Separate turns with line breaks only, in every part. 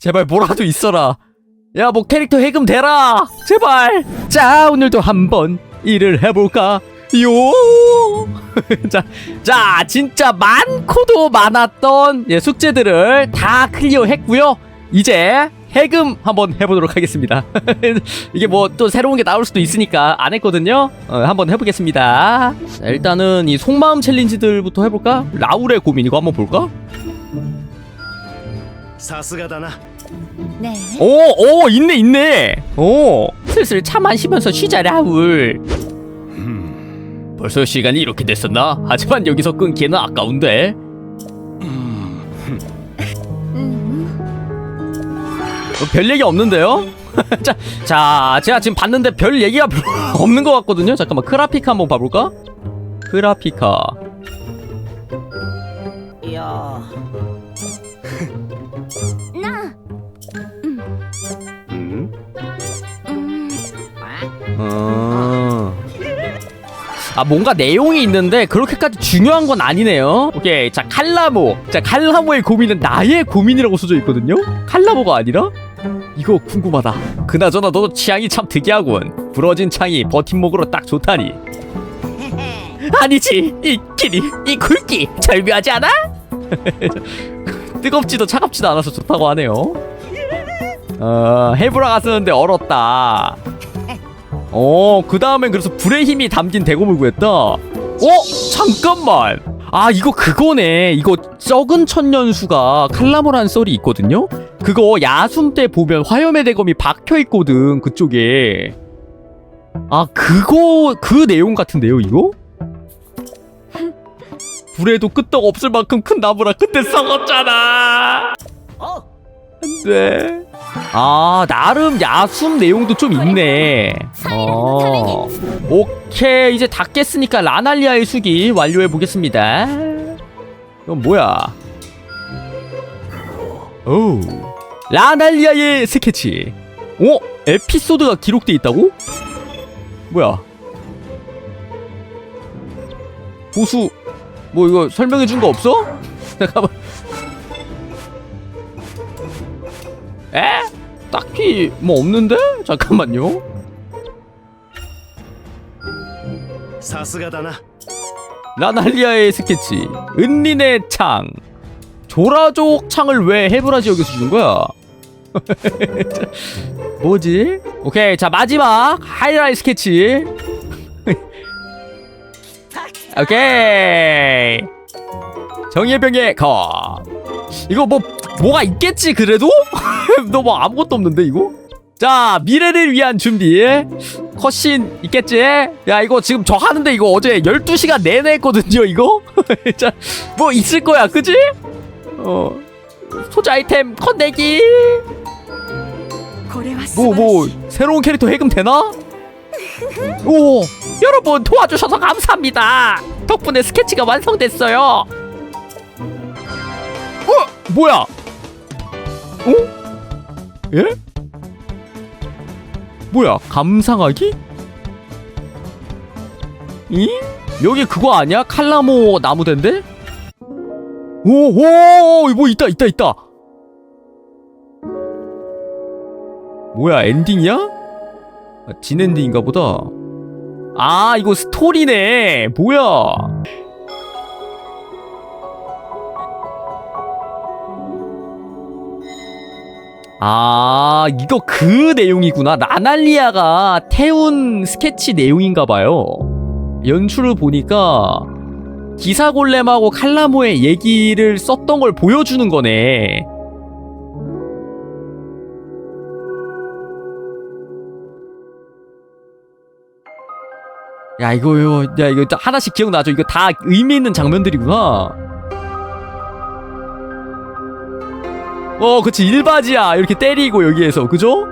제발 뭐라도 있어라. 야, 뭐 캐릭터 해금 대라. 제발. 자, 오늘도 한번 일을 해볼까? 요. 자, 자, 진짜 많고도 많았던 예, 숙제들을 다 클리어했고요. 이제 해금 한번 해보도록 하겠습니다. 이게 뭐 또 새로운 게 나올 수도 있으니까 안 했거든요. 어, 한번 해보겠습니다. 자, 일단은 이 속마음 챌린지들부터 해볼까? 라울의 고민 이거 한번 볼까?
さすがだな
네.
오, 오, 있네, 있네. 오, 슬슬 차 마시면서 쉬자, 라울. 벌써 시간이 이렇게 됐었나? 하지만 여기서 끊기는 아까운데.
음.
어, 별 얘기 없는데요? 자, 자, 제가 지금 봤는데 별 얘기가 없는 것 같거든요. 잠깐만, 크라피카 한번 봐볼까? 크라피카. 어... 아 뭔가 내용이 있는데 그렇게까지 중요한 건 아니네요. 오케이 자 칼라모 자 칼라모의 고민은 나의 고민이라고 써져 있거든요. 칼라모가 아니라 이거 궁금하다. 그나저나 너도 취향이 참 특이하군. 부러진 창이 버팀목으로 딱 좋다니. 아니지 이 길이 이 굵기 절묘하지 않아? 뜨겁지도 차갑지도 않아서 좋다고 하네요. 어 해브라가 쓰는데 얼었다. 어, 그 다음엔 그래서 불의 힘이 담긴 대검을 구했다. 어? 잠깐만. 아, 이거 그거네. 이거 적은 천년수가 칼라모라는 썰이 있거든요? 그거 야숨 때 보면 화염의 대검이 박혀 있거든, 그쪽에. 아, 그거, 그 내용 같은데요, 이거? 불에도 끄떡 없을 만큼 큰 나무라 그때 썩었잖아.
어.
안 돼. 아, 나름 야숨 내용도 좀 있네. 어. 오케이, 이제 다 깼으니까 라날리아의 수기 완료해 보겠습니다. 이건 뭐야? 오. 라날리아의 스케치. 어? 에피소드가 기록돼 있다고? 뭐야? 보수 뭐 이거 설명해 준 거 없어? 잠깐만. 에? 딱히 뭐 없는데? 잠깐만요.
さすがだな
라날리아의 스케치, 은린의 창, 조라족 창을 왜 헤브라 지역에서 주는 거야? 뭐지? 오케이, 자 마지막 하이라이트 스케치. 오케이. 정예병의 거. 이거 뭐 뭐가 있겠지 그래도? 너 뭐 아무것도 없는데 이거? 자 미래를 위한 준비 컷신 있겠지? 야 이거 지금 저 하는데 이거 어제 12시간 내내 했거든요 이거? 자, 뭐 있을 거야 그지? 어 소재 아이템 컷 내기 뭐뭐
뭐, 뭐
새로운 캐릭터 해금 되나? 오 여러분 도와주셔서 감사합니다 덕분에 스케치가 완성됐어요 어? 뭐야? 어? 예? 뭐야 감상하기? 이? 여기 그거 아니야? 칼라모 나무대인데? 오오 뭐 있다 있다 있다 뭐야 엔딩이야? 아, 진 엔딩인가 보다. 아 이거 스토리네. 뭐야? 아 이거 그 내용이구나. 나날리아가 태운 스케치 내용인가 봐요. 연출을 보니까 기사골렘하고 칼라모의 얘기를 썼던 걸 보여주는 거네. 야 이거 야 이거 딱 하나씩 기억나죠? 이거 다 의미 있는 장면들이구나. 어, 그치 일바지야 이렇게 때리고 여기에서 그죠?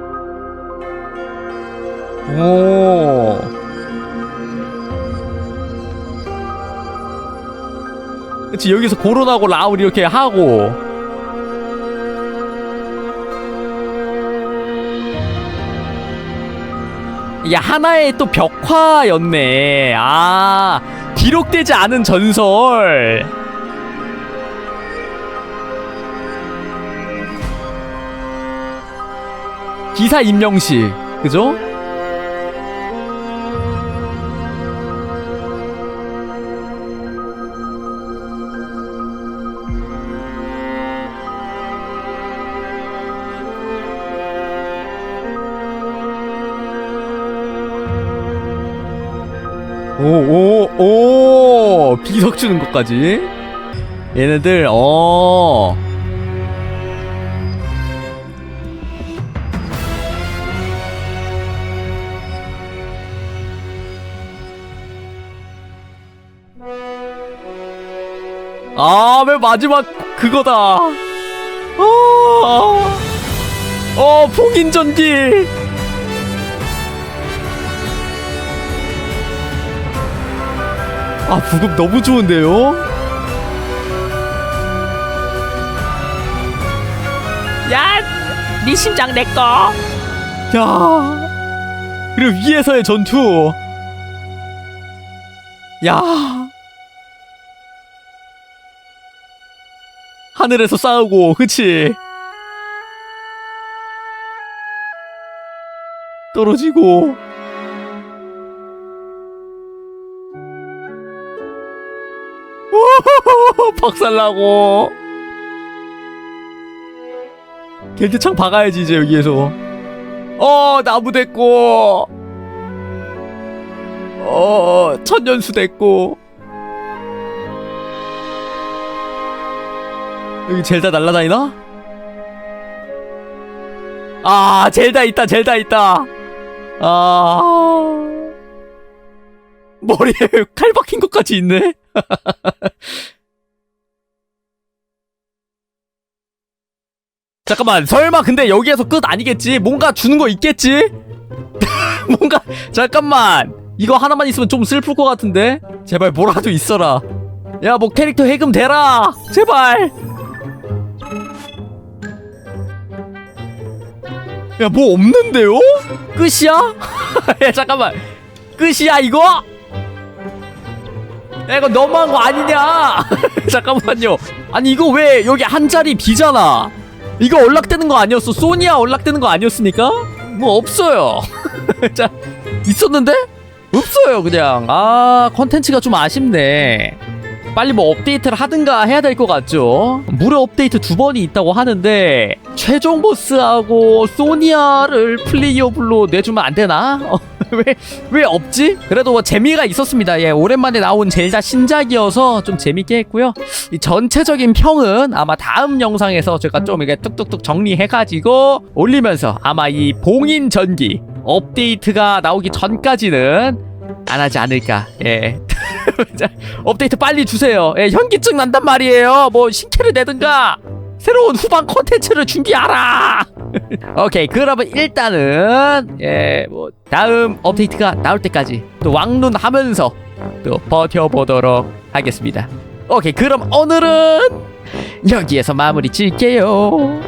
오. 그치 여기서 고론하고 라울 이렇게 하고. 야 하나의 또 벽화였네. 아 기록되지 않은 전설. 기사 임명식 그죠? 오오오! 비석 주는 것까지? 얘네들 어 아, 왜 마지막 그거다. 아, 어, 봉인전기. 아, 부급 너무 좋은데요?
야, 네 심장 내 거.
야. 그리고 위에서의 전투. 야. 하늘에서 싸우고, 그치? 떨어지고. 박살나고. 겔트창 박아야지, 이제 여기에서. 어 나무 됐고 어 천년수 됐고 여기 젤다 날라다니나? 아 젤다 있다 젤다 있다. 아. 머리에 칼 박힌 것까지 있네? 잠깐만 설마 근데 여기에서 끝 아니겠지? 뭔가 주는 거 있겠지? 뭔가 잠깐만. 이거 하나만 있으면 좀 슬플 것 같은데? 제발 뭐라도 있어라. 야 뭐 캐릭터 해금 대라. 제발 야 뭐 없는데요? 끝이야? 야 잠깐만 끝이야 이거? 야 이거 너무한 거 아니냐 잠깐만요 아니 이거 왜 여기 한 자리 비잖아 이거 연락되는 거 아니었어? 소니아 연락되는 거 아니었습니까? 뭐 없어요. 자 있었는데 없어요 그냥. 아 컨텐츠가 좀 아쉽네. 빨리 뭐 업데이트를 하든가 해야 될 것 같죠. 무료 업데이트 두 번이 있다고 하는데 최종 보스하고 소니아를 플레이어블로 내주면 안 되나? 어, 왜, 왜 없지? 그래도 뭐 재미가 있었습니다. 예, 오랜만에 나온 젤다 신작이어서 좀 재밌게 했고요. 이 전체적인 평은 아마 다음 영상에서 제가 좀 이렇게 뚝뚝뚝 정리해가지고 올리면서 아마 이 봉인 전기 업데이트가 나오기 전까지는 안 하지 않을까. 예. 자, 업데이트 빨리 주세요. 예, 현기증 난단 말이에요. 뭐 신캐를 내든가 새로운 후반 콘텐츠를 준비하라. 오케이 그러면 일단은 예 뭐 다음 업데이트가 나올 때까지 또 왕눈 하면서 또 버텨보도록 하겠습니다. 오케이 그럼 오늘은 여기에서 마무리 질게요.